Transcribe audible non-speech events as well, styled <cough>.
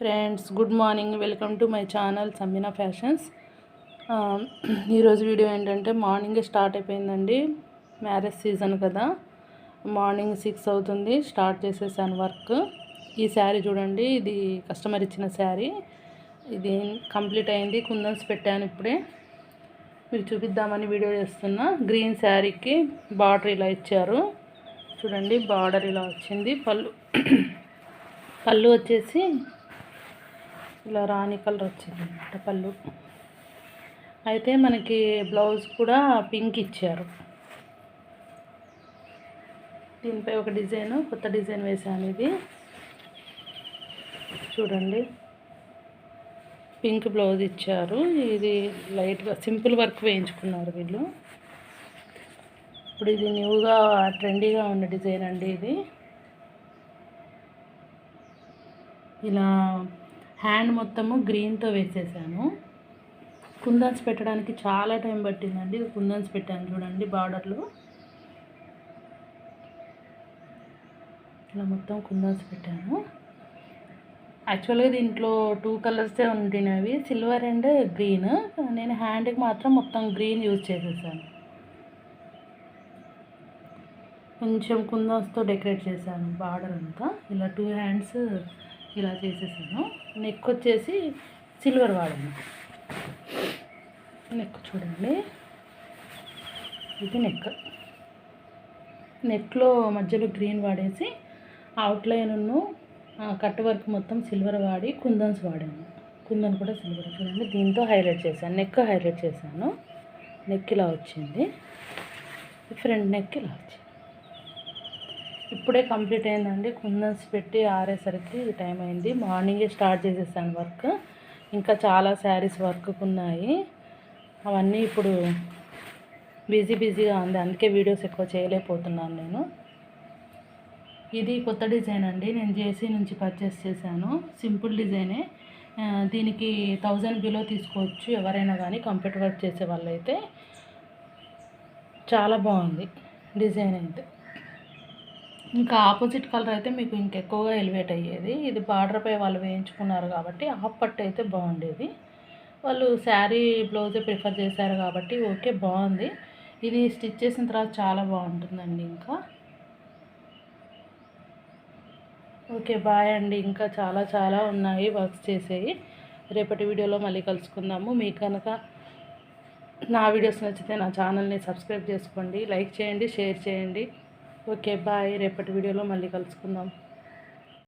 Friends good morning welcome to my channel సమ్మినా fashions ఈరోజు video ఏంటంటే మార్నింగే స్టార్ట్ అయిపోయిందండి. మ్యారేజ్ సీజన్ కదా. మార్నింగ్ సిక్స్ అవుతుంది. స్టార్ట్ చేసేసాను వర్క్ ఈ శారీ చూడండి ఇది కస్టమర్ ఇచ్చిన శారీ ఇది కంప్లీట్ అయింది. కుందన్స్ పెట్టాను ఇప్పుడే. మీకు చూపిద్దామని వీడియో చేస్తున్నా. గ్రీన్ శారీకి బార్డర్ ఇలా ఇచ్చారు. చూడండి బార్డర్ ఇలా వచ్చింది. పళ్ళు <clears throat> పళ్ళు వచ్చేసి ఇలా రాణి కలర్ వచ్చింది అనమాట పళ్ళు. అయితే మనకి బ్లౌజ్ కూడా పింక్ ఇచ్చారు. దీనిపై ఒక డిజైన్ కొత్త డిజైన్ వేసాను ఇది. చూడండి. పింక్ బ్లౌజ్ ఇచ్చారు. ఇది లైట్గా సింపుల్ వర్క్ వేయించుకున్నారు వీళ్ళు. ఇప్పుడు ఇది న్యూగా ట్రెండీగా ఉన్న డిజైన్ అండి ఇది. ఇలా హ్యాండ్ మొత్తము గ్రీన్తో వేసేసాను. కుందన్స్ పెట్టడానికి చాలా టైం పట్టిందండి. కుందన్స్ పెట్టాను చూడండి బార్డర్లో. ఇలా మొత్తం కుందన్స్ పెట్టాను. యాక్చువల్గా దీంట్లో టూ కలర్సే ఉండినవి. Silver and green. నేను హ్యాండ్కి మాత్రం మొత్తం గ్రీన్ యూజ్ చేసేసాను. కొంచెం కుందన్స్తో డెకరేట్ చేశాను బార్డర్ అంతా. ఇలా టూ హ్యాండ్స్ ఇలా చేసేసాను. నెక్ వచ్చేసి సిల్వర్ వాడాను. నెక్ చూడండి. ఇది నెక్. నెక్లో మధ్యలో గ్రీన్ వాడేసి అవుట్లైన్ను కట్ వర్క్ మొత్తం సిల్వర్ వాడి కుందన్స్ వాడాను. కుందన్ కూడా సిల్వర్. చూడండి దీంతో హైలైట్ చేశాను. నెక్ హైలైట్ చేశాను. నెక్ ఇలా వచ్చింది. ఫ్రంట్ నెక్ ఇలా వచ్చింది. ఇప్పుడే కంప్లీట్ అయిందండి. కుందన్స్ పెట్టి ఆరేసరికి టైం అయింది. మార్నింగే స్టార్ట్ చేసేసాను వర్క్. ఇంకా చాలా శారీస్ వర్క్ ఉన్నాయి. అవన్నీ ఇప్పుడు బిజీ బిజీగా ఉంది. అందుకే వీడియోస్ ఎక్కువ చేయలేకపోతున్నాను నేను. ఇది కొత్త డిజైన్ అండి. నేను జేసీ నుంచి పర్చేస్ చేశాను. సింపుల్ డిజైనే. దీనికి థౌజండ్ బిలో తీసుకోవచ్చు ఎవరైనా కానీ కంప్యూటర్ వర్క్ చేసే వాళ్ళైతే. చాలా బాగుంది డిజైన్ అయితే. ఇంకా ఆపోజిట్ కలర్ అయితే మీకు ఇంకెక్కువగా ఎలివేట్ అయ్యేది. ఇది బార్డర్పై వాళ్ళు వేయించుకున్నారు కాబట్టి హాఫ్ పట్టు అయితే బాగుండేది. వాళ్ళు శారీ బ్లౌజే ప్రిఫర్ చేశారు కాబట్టి ఓకే బాగుంది. ఇది స్టిచ్ చేసిన తర్వాత చాలా బాగుంటుందండి ఇంకా. ఓకే బాయ్ అండి. ఇంకా చాలా చాలా ఉన్నాయి వర్క్స్ చేసేవి. రేపటి వీడియోలో మళ్ళీ కలుసుకుందాము. మీకు కనుక నా వీడియోస్ నచ్చితే నా ఛానల్ని సబ్స్క్రైబ్ చేసుకోండి. లైక్ చేయండి షేర్ చేయండి. Okay bye. రేపటి వీడియోలో మళ్ళీ కలుసుకుందాం.